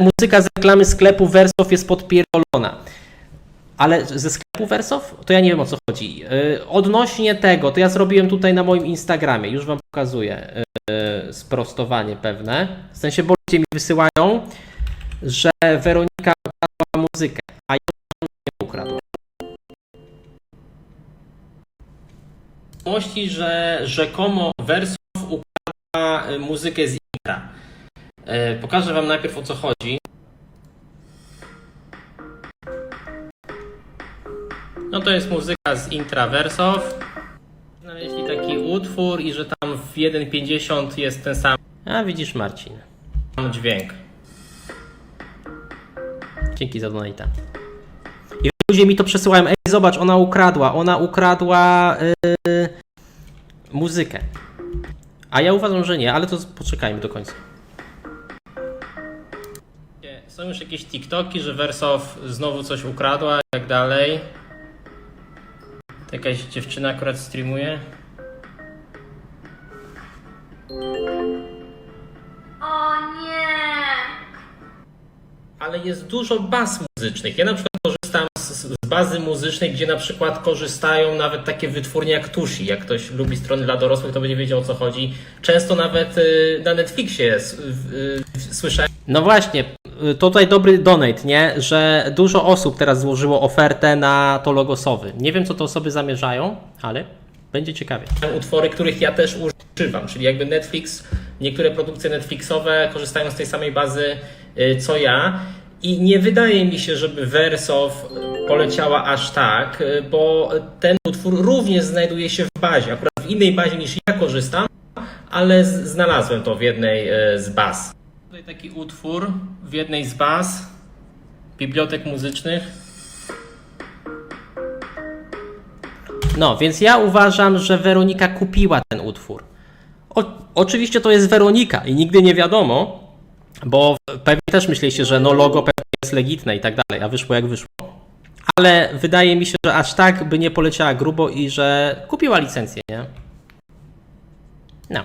muzyka z reklamy sklepu Wersow jest podpierdolona. Ale ze sklepu Wersow? To ja nie wiem o co chodzi. Yy, Odnośnie tego, to ja zrobiłem tutaj na moim Instagramie, już wam pokazuję yy, sprostowanie pewne. W sensie, bo ludzie mi wysyłają, że Weronika ukradła muzykę, a ja nie ukradła. Że rzekomo Wersow ukradła y, muzykę z Intra. E, Pokażę wam najpierw o co chodzi. No to jest muzyka z Intraversow. Znaleźli taki utwór i że tam w 1.50 jest ten sam. A widzisz Marcin. Dźwięk. Dzięki za donata. I ludzie mi to przesyłają. Ej, zobacz, ona ukradła. Ona ukradła yy, muzykę. A ja uważam, że nie, ale to poczekajmy do końca. Są już jakieś TikToki, że Wersow znowu coś ukradła i tak dalej. To jakaś dziewczyna akurat streamuje. O nie! Ale jest dużo baz muzycznych. Ja na przykład korzystam z, z bazy muzycznej, gdzie na przykład korzystają nawet takie wytwórnie jak Tushi. Jak ktoś lubi strony dla dorosłych, to będzie wiedział o co chodzi. Często nawet y, na Netflixie s- w- y, słyszałem. No właśnie, y, to tutaj dobry donate, nie? Że dużo osób teraz złożyło ofertę na to logosowy. Nie wiem, co te osoby zamierzają, ale będzie ciekawie. Utwory, których ja też używam, czyli jakby Netflix, niektóre produkcje Netflixowe korzystają z tej samej bazy y, co ja. I nie wydaje mi się, żeby Wersow y, poleciała aż tak, y, bo ten utwór również znajduje się w bazie, akurat w innej bazie niż ja korzystam, ale znalazłem to w jednej y, z baz. Tutaj taki utwór w jednej z baz bibliotek muzycznych. No, więc ja uważam, że Weronika kupiła ten utwór. O, oczywiście to jest Weronika i nigdy nie wiadomo, bo pewnie też myśleliście, że no logo pewnie jest legitne i tak dalej, a wyszło jak wyszło. Ale wydaje mi się, że aż tak by nie poleciała grubo i że kupiła licencję, nie?